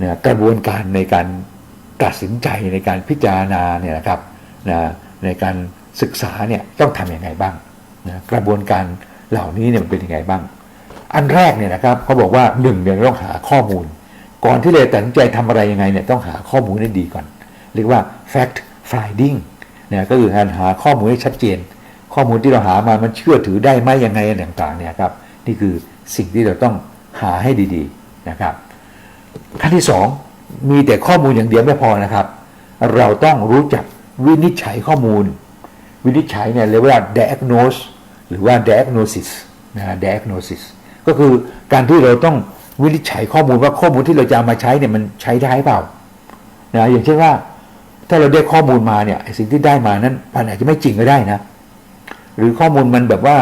นะกระบวนการในการตัดสินใจในการพิจารณาเนี่ยนะครับนะในการศึกษาเนี่ยต้องทำยังไงบ้างนะกระบวนการเหล่านี้เนี่ยมันเป็นยังไงบ้าง อันแรกเนี่ยนะครับเขาบอกว่าหนึ่งเนี่ยเราต้องหาข้อมูล ก่อนที่เราตัดสินใจทำอะไรยังไงเนี่ยต้องหาข้อมูลให้ดีก่อน เรียกว่า fact finding นะก็คือการหาข้อมูลให้ชัดเจน ข้อมูลที่เราหามามันเชื่อถือได้ไหมยังไงต่างๆเนี่ยครับนี่คือสิ่งที่เราต้องหาให้ดีๆนะครับ ขั้นที่สองมีแต่ข้อมูลอย่างเดียวไม่พอนะครับ เราต้องรู้จักวินิจฉัยข้อมูล วินิจฉัยเนี่ยเรียกว่า diagnose หรือว่า diagnosis นะ diagnosis ก็คือการที่เราต้องวินิจฉัยข้อมูลว่าข้อมูลที่เราจะามาใช้เนี่ยมันใช้ได้เปล่านะอย่างเช่นว่าถ้าเราได้ข้อมูลมาเนี่ยสิ่งที่ได้มานั้นมันอาจจะไม่จริงก็ได้นะ หรือข้อมูลมันแบบว่า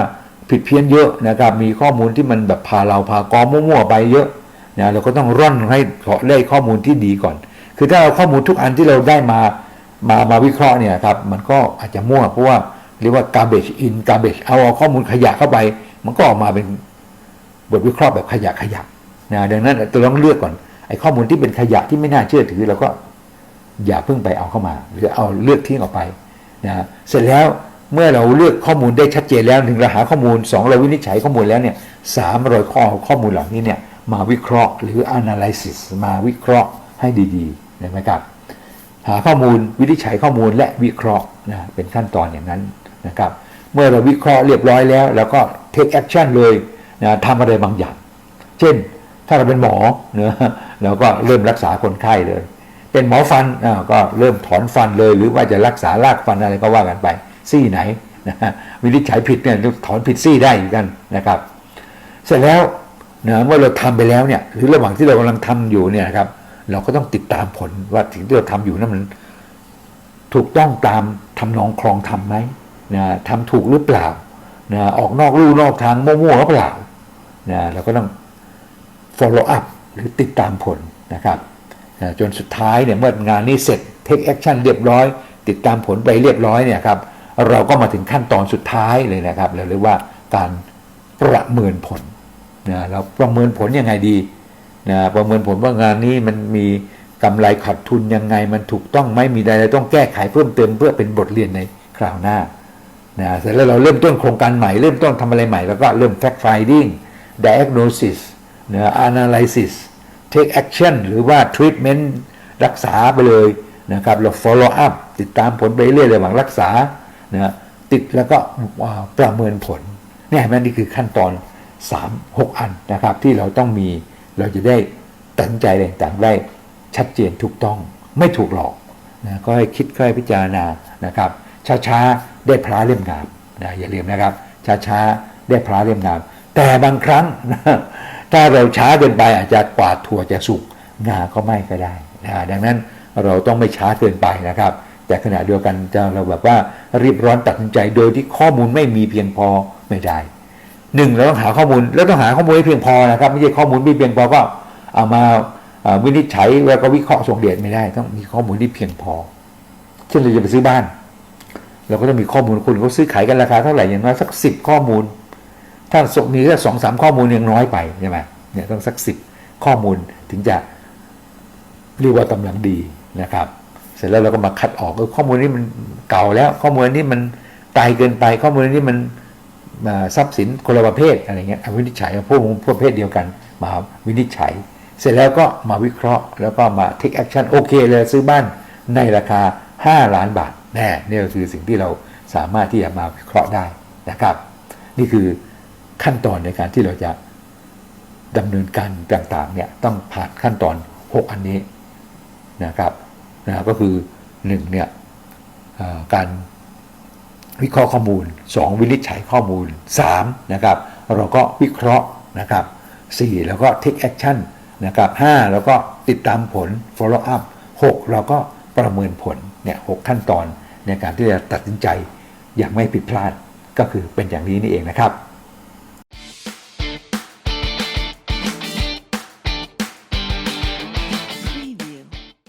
ผิดเพี้ยนเยอะนะครับมีข้อมูลที่มันแบบพาเราพากอมั่วๆไปเยอะ นะเราก็ต้องร่อนให้ได้ข้อมูลที่ดีก่อน คือถ้าเอาข้อมูลทุกอันที่เราได้มามามาวิเคราะห์เนี่ยครับมันก็อาจจะมั่วเพราะว่าเรียกว่า garbage in garbage เอาเอาข้อมูลขยะเข้าไป มันก็ออกมาเป็นบทวิเคราะห์แบบขยะขยะนะดังนั้นเราต้องเลือกก่อนไอ้ข้อมูลที่เป็นขยะที่ไม่น่าเชื่อถือเราก็อย่าเพิ่งไปเอาเข้ามา หรือเอาเลือกทิ้งออกไปนะเสร็จแล้วเมื่อเราเลือกข้อมูลได้ชัดเจนแล้วหนึ่งเราหาข้อมูลสองเราวินิจฉัยข้อมูลแล้วเนี่ยสามเราข้อข้อมูลเหล่านี้เนี่ย มาวิเคราะห์ หรือ analysis มาวิเคราะห์ให้ดีๆนะครับหาข้อมูลวินิจฉัยข้อมูลและวิเคราะห์นะเป็นขั้นตอนอย่างนั้นนะครับ เมื่อเราวิเคราะห์เรียบร้อยแล้วเราก็ take action เลยนะทำอะไรบางอย่าง เช่นถ้าเราเป็นหมอเนะเราก็เริ่มรักษาคนไข้เลย เป็นหมอฟันก็เริ่มถอนฟันเลย หรือว่าจะรักษารากฟันอะไรก็ว่ากันไป ซี่ไหนนะฮะวินิจฉัยผิดเนี่ยถอนผิดซี่ได้เหมือนกันนะครับ เสร็จแล้ว นะเมื่อเราทำไปแล้วเนี่ยหรือระหว่างที่เรากำลังทำอยู่เนี่ยครับ เราก็ต้องติดตามผลว่าสิ่งที่เราทำอยู่นั้นมันถูกต้องตามทำนองคลองทำไหมนะทำถูกหรือเปล่านะออกนอกลู่นอกทางมั่วๆหรือเปล่านะเราก็ต้อง follow up หรือติดตามผลนะครับนะจนสุดท้ายเนี่ยเมื่องานนี้เสร็จ take action เรียบร้อย ติดตามผลไปเรียบร้อยเนี่ยครับ เราก็มาถึงขั้นตอนสุดท้ายเลยนะครับเราเรียกว่าการประเมินผล นะเราประเมินผลยังไงดีนะประเมินผลว่างานนี้มันมีกำไรขาดทุนยังไงมันถูกต้องไหมมีอะไรต้องแก้ไขเพิ่มเติมเพื่อเป็นบทเรียนในคราวหน้านะเสร็จแล้วเราเริ่มต้นโครงการใหม่เริ่มต้นทำอะไรใหม่ แล้วก็เริ่ม fact finding diagnosis นะ analysis take action หรือว่า treatment รักษาไปเลยนะครับเรา follow up ติดตามผลไปเรื่อยระหว่างรักษานะติดแล้วก็ประเมินผลเนี่ยแม่นี่คือขั้นตอน 3 6 อันนะครับ ที่เราต้องมีเราจะได้ตัดใจอะไรต่างได้ชัดเจนถูกต้องไม่ถูกหลอกนะก็ให้คิดค่อยพิจารณานะครับ ช้าๆได้พระเล่มงามนะอย่าลืมนะครับ ช้าๆได้พระเล่มงาม แต่บางครั้งนะถ้าเราช้าเกินไปอาจจะกวาดถั่วจะสุกงาก็ไม่ก็ได้นะดังนั้นเราต้องไม่ช้าเกินไปนะครับ แต่ขณะเดียวกันจะเราแบบว่ารีบร้อนตัดสินใจโดยที่ข้อมูลไม่มีเพียงพอไม่ได้ หนึ่งเราต้องหาข้อมูลแล้วต้องหาข้อมูลให้เพียงพอนะครับไม่ใช่ข้อมูลไม่เพียงพอก็เอามาวินิจฉัยแล้วก็วิเคราะห์ส่งเดชไม่ได้ ต้องมีข้อมูลที่เพียงพอ เช่นเราจะไปซื้อบ้าน เราก็ต้องมีข้อมูลคุณเขาซื้อขายกันราคาเท่าไหร่อย่างน้อยสักสิบข้อมูล ถ้าสมีแค่สองสามข้อมูลยังน้อยไปใช่ไหมเนี่ยต้องสักสิบข้อมูลถึงจะเรียกว่ากำลังดีนะครับ เสร็จแล้วเราก็มาคัดออกเออข้อมูลนี้มันเก่าแล้ว ข้อมูลนี้มันตายเกินไป ข้อมูลนี้มัน ทรัพย์สินคนละประเภทอะไรเงี้ยวินิจฉัยพวกประเภทเดียวกัน มาวินิจฉัย เสร็จแล้วก็มาวิเคราะห์ แล้วก็มา take action โอเคเลยซื้อบ้านในราคา 5 ล้านบาทแน่นี่ก็คือสิ่งที่เราสามารถที่จะมาวิเคราะห์ได้นะครับ นี่คือขั้นตอนในการที่เราจะดำเนินการต่างๆเนี่ยต้องผ่านขั้นตอน 6 อันนี้นะครับนะก็คือ1เนี่ยการ วิเคราะห์ข้อมูล 2 วินิจฉัยข้อมูล3นะครับเราก็วิเคราะห์นะครับ4แล้วก็ take action นะครับ5แล้วก็ติดตามผล follow up 6 เราก็ประเมินผลเนี่ยหขั้นตอนในการที่จะตัดสินใจอย่างไม่ผิดพลาดก็คือเป็นอย่างนี้นี่เองนะครับ